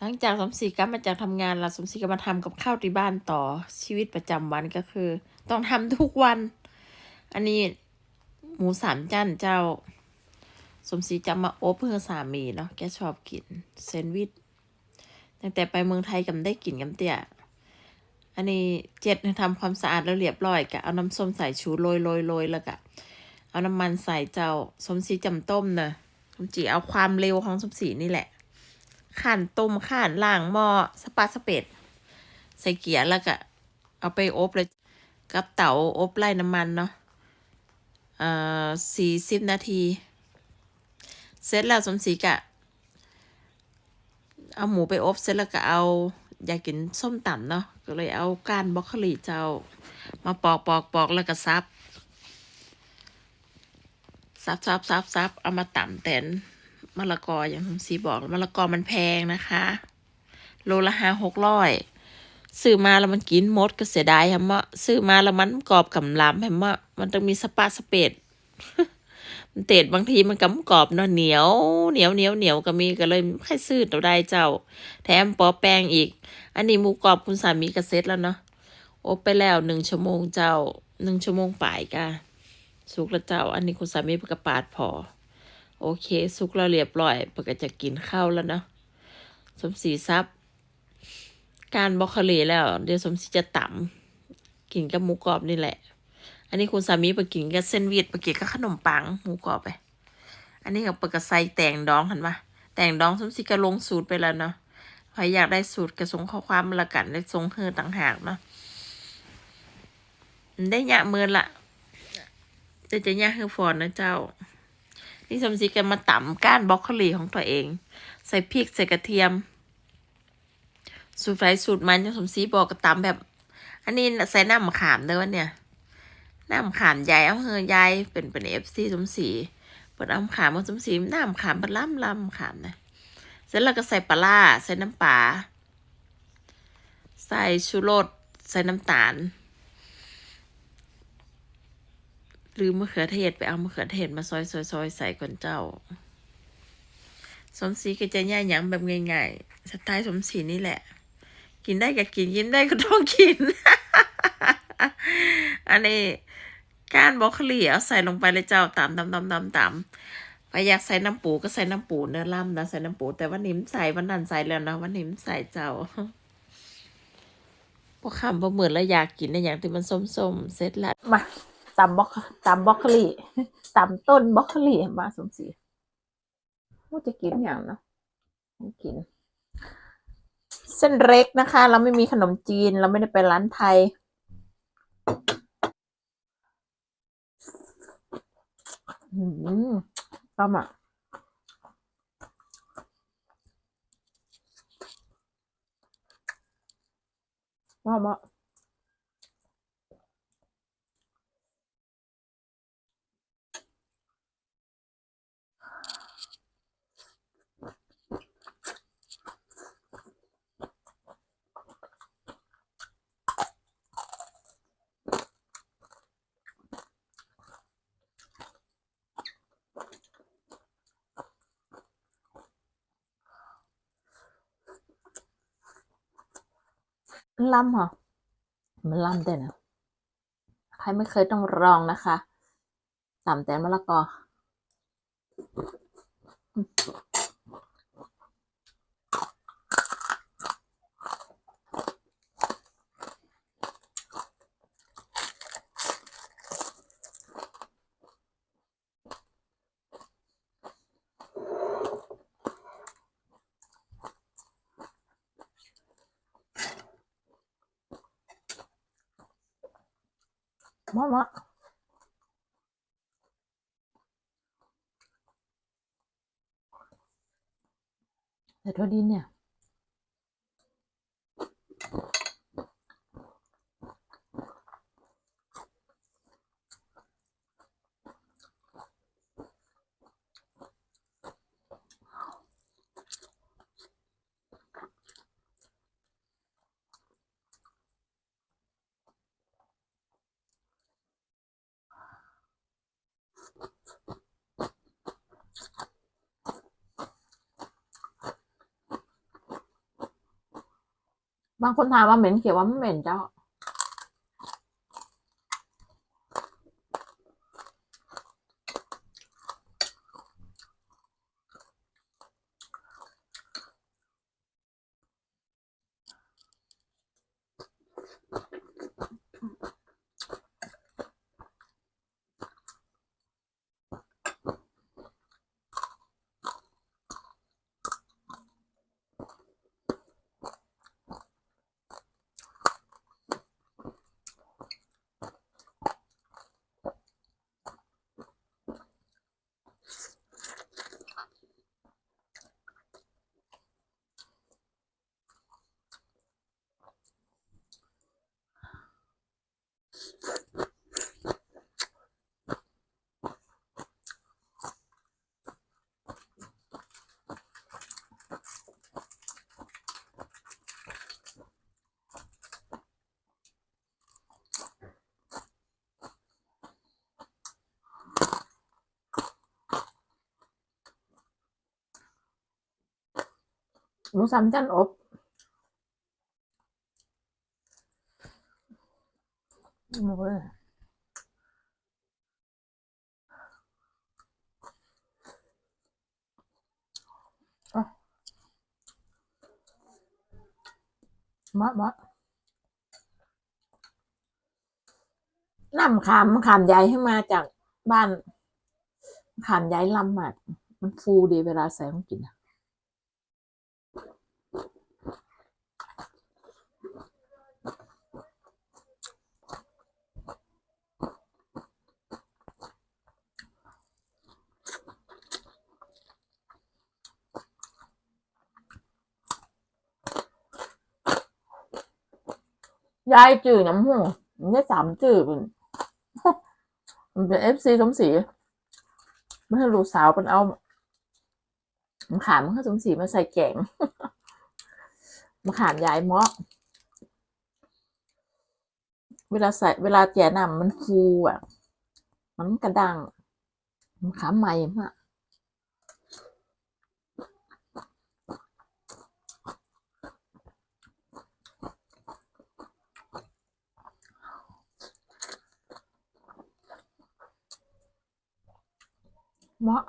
หลังจากสมศรีกลับมาจากทำงานแล้วสมศรีก็มาทำกับข้าวที่บ้านต่อชีวิตประจำวันก็คือ ต้องทำทุกวัน อันนี้หมูสามจันเจ้า สมศรีจะมาอบเพื่อสามีเนาะแกชอบกินแซนด์วิชตั้งแต่ไปเมืองไทยกับได้กินกับเตี่ยอันนี้เจ็ดทำความสะอาดแล้วเรียบร้อยก็เอาน้ำส้มสายชูโรยโรยโรยแล้วก็เอาน้ำมันใส่เจ้าสมศรีจำต้มเนะสมศรีเอาความเร็วของสมศรีนี่แหละ ข่านต้มข่านล่างหม้อสปาสเปดใส่เกียร์แล้วก็เอาไปอบเลย กับเตาอบไล่น้ำมันเนาะเอ่อสี่สิบนาที เสร็จแล้วสมศรีกะ เอาหมูไปอบเสร็จแล้วก็เอา อยากกินส้มตำเนาะก็เลยเอาก้านบรอกโคลีเจ้า มาปอกปอกปอกแล้วก็ซับซับซับซับซับเอามาตำแตน มะละกออย่างคุณซีบอกมะละกอมันแพงนะคะ โลละห้าหกร้อยซื้อมาแล้วมันกินมดก็เสียดายแฮมะซื้อมาแล้วมันกรอบกำลำแฮมะมันต้องมีสปาสเปดมันเตดบางทีมันกำกรอบเนาะเหนียวเหนียวเหนียวเหนียวก็มีก็เลยให้ซื้อตัวได้เจ้า แถมปอแป้งอีก อันนี้หมูกรอบคุณสามีก็เซ็ตแล้วเนาะอบไปแล้วหนึ่งชั่วโมงเจ้าหนึ่งชั่วโมงป่ายกะสุกแล้วเจ้า อันนี้คุณสามีประกปาดพอ โอเค สุกแล้วเรียบร้อยปกจะกินข้าวแล้วเนาะสมศรีซับการบล็อกโคลีแล้ว เดี๋ยวสมศรีจะต่ำกินกับหมูกรอบนี่แหละ อันนี้คุณสามีไปกินกับเส้นวีดไปกินกับขนมปังหมูกรอบไป อันนี้กับปกระไซแตงดองเห็นปะแตงดองสมศรีก็ลงสูตรไปแล้วเนาะใครอยากได้สูตรกระสงข้อความมาละกันได้ทรงเฮอต่างหากเนาะได้ยะเมินละแต่จะยะเฮอฟอนนะเจ้า นี่สมศรีกันมาตำก้านบรอกโคลีของตัวเอง ใส่พริกใส่กระเทียม สูตรไฟสูตรมันยังสมศรีบอกกระตำแบบ อันนี้ใส่น้ำมะขามเด้อวะเนี่ยน้ำมะขามใหญ่เอาเฮยายเป็นเป็นเอฟซีสมศรีเปิดเอามะขามมาสมศรีน้ำขามเป็นล่ำล่ำขามนะเสร็จแล้วก็ใส่ปลาร้าใส่น้ำปลาใส่ชูรสใส่น้ำตาล หรือมะเขือเทศไปเอามะเขือเทศมาซอยซอยซอยใส่ก่อนเจ้า สมศรีก็จะย่ายหยังแบบง่ายๆสไตล์สมศรีนี่แหละ กินได้ก็กินกินได้ก็ต้องกิน อันนี้ก้านบรอกโคลีเอาใส่ลงไปเลยเจ้าตามตามตามตามตามไปอยากใส่น้ำปูก็ใส่น้ำปูเนื้อล่ำนะใส่น้ำปู แต่วันนี้มใส่วันนั้นใส่แล้วนะวันนี้มใส่เจ้าพอคำพอเหมือนแล้วอยากกินในอย่างที่มันส้มๆเสร็จแล้วมา ตำบล็อกตำบล็อกลีตำต้นบล็อกลีมาสมศรีว่าจะกินอย่างเนาะกิน เส้นเล็กนะคะ เราไม่มีขนมจีน เราไม่ได้ไปร้านไทย อืมต้มอะว่ามา ล่ำเหรอ มันล่ำแต่นะใครไม่เคยต้องลองนะคะตำแตนมะละกอ มะมะแต่ทั่วดินเนี่ย บางคนถามว่าเหม็นเขียวว่าไม่เหม็นเจ้า หมูสามจันอบหมูเลยอะมามาน้ำขามขามใหญ่ให้มาจากบ้านขามใหญ่ลำอะมันฟูดีเวลาใส่ของกินอะ ยายจืดน้ำหูมันได้สามจืดมันเป็นเอฟซีสมศรีไม่ให้ลูกสาวมันเอามขามมันก็สมศรีมาใส่แกงมะขามยายเมาะเวลาใส่เวลาแจ่น้ำมันฟูอะ มันกระดังมะขามใหม่มาก เมาะ